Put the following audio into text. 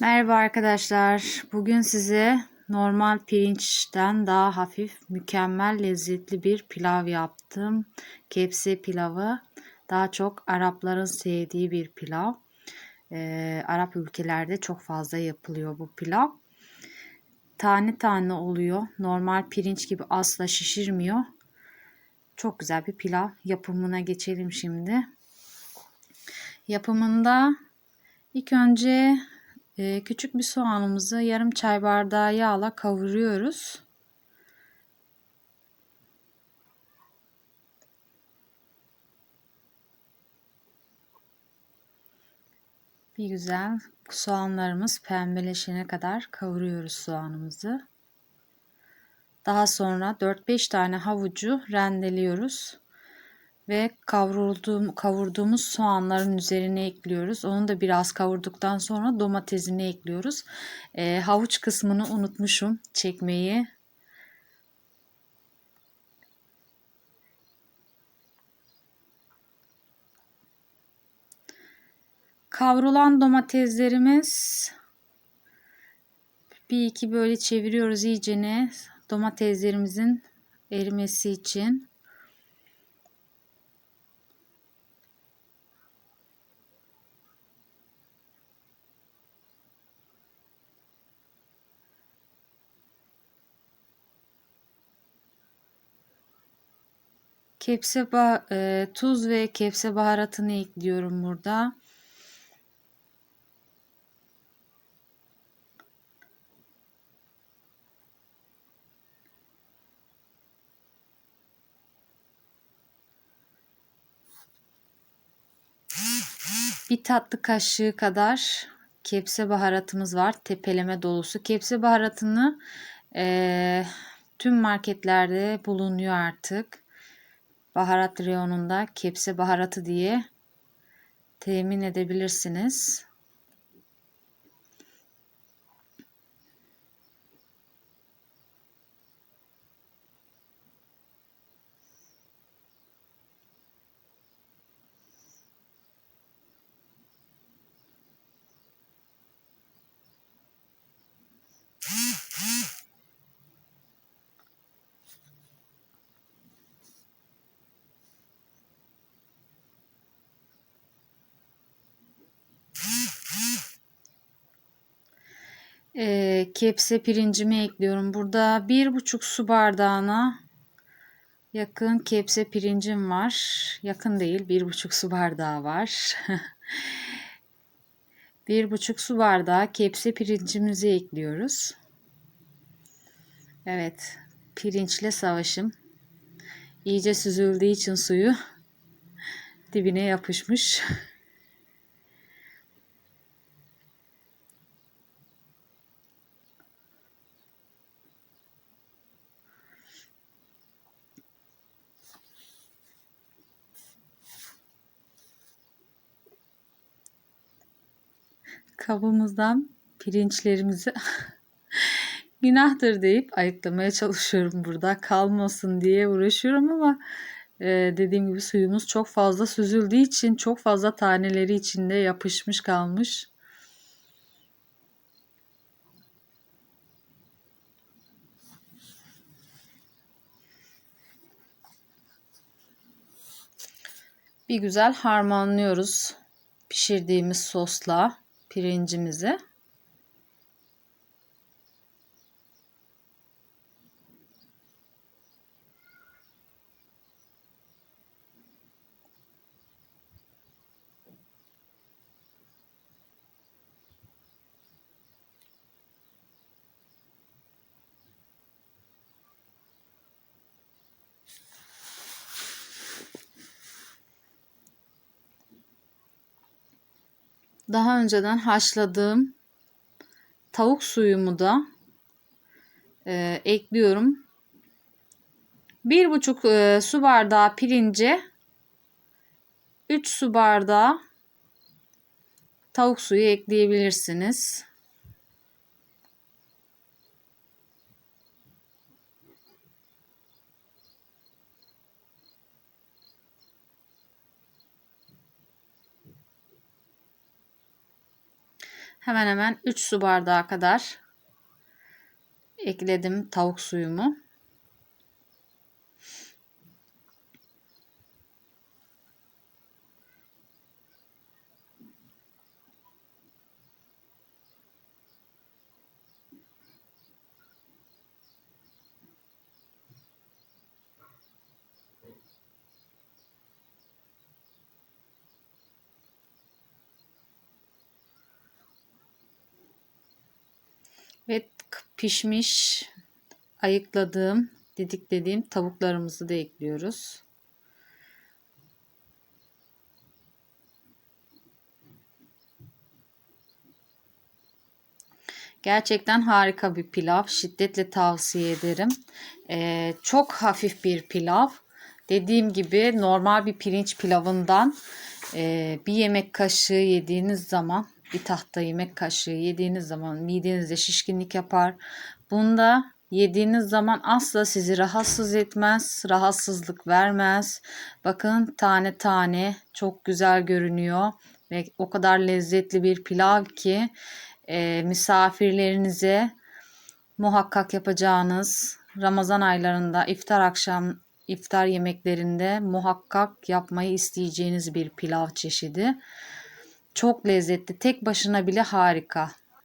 Merhaba arkadaşlar. Bugün size normal pirinçten daha hafif, mükemmel lezzetli bir pilav yaptım. Kepse pilavı. Daha çok Arapların sevdiği bir pilav. Ee, Arap ülkelerde çok fazla yapılıyor bu pilav. Tane tane oluyor. Normal pirinç gibi asla şişirmiyor. Çok güzel bir pilav. Yapımına geçelim şimdi. Yapımında ilk önce ee, küçük bir soğanımızı yarım çay bardağı yağla kavuruyoruz. Bir güzel soğanlarımız pembeleşene kadar kavuruyoruz soğanımızı. Daha sonra 4-5 tane havucu rendeliyoruz ve kavrulduğum, kavurduğumuz soğanların üzerine ekliyoruz. Onu da biraz kavurduktan sonra domatesini ekliyoruz. E, havuç kısmını unutmuşum çekmeyi. Kavrulan domateslerimiz bir iki böyle çeviriyoruz iyicene domateslerimizin erimesi için. Kepse e, tuz ve kepse baharatını ekliyorum burada. Bir tatlı kaşığı kadar kepse baharatımız var. Tepeleme dolusu. Kepse baharatını e, tüm marketlerde bulunuyor artık baharat reyonunda kepse baharatı diye temin edebilirsiniz. E, kepse pirincimi ekliyorum. Burada bir buçuk su bardağına yakın kepse pirincim var. Yakın değil bir buçuk su bardağı var. bir buçuk su bardağı kepse pirincimizi ekliyoruz. Evet pirinçle savaşım. İyice süzüldüğü için suyu dibine yapışmış. kabımızdan pirinçlerimizi günahtır deyip ayıklamaya çalışıyorum burada. Kalmasın diye uğraşıyorum ama e, dediğim gibi suyumuz çok fazla süzüldüğü için çok fazla taneleri içinde yapışmış kalmış. Bir güzel harmanlıyoruz pişirdiğimiz sosla pirincimizi. Daha önceden haşladığım tavuk suyumu da e, ekliyorum. Bir buçuk e, su bardağı pirince 3 su bardağı tavuk suyu ekleyebilirsiniz. Hemen hemen 3 su bardağı kadar ekledim tavuk suyumu. Ve pişmiş ayıkladığım, didiklediğim tavuklarımızı da ekliyoruz. Gerçekten harika bir pilav. Şiddetle tavsiye ederim. Ee, çok hafif bir pilav. Dediğim gibi normal bir pirinç pilavından e, bir yemek kaşığı yediğiniz zaman bir tahta yemek kaşığı yediğiniz zaman midenizde şişkinlik yapar. Bunda yediğiniz zaman asla sizi rahatsız etmez, rahatsızlık vermez. Bakın tane tane çok güzel görünüyor ve o kadar lezzetli bir pilav ki e, misafirlerinize muhakkak yapacağınız Ramazan aylarında iftar akşam iftar yemeklerinde muhakkak yapmayı isteyeceğiniz bir pilav çeşidi. Çok lezzetli. Tek başına bile harika.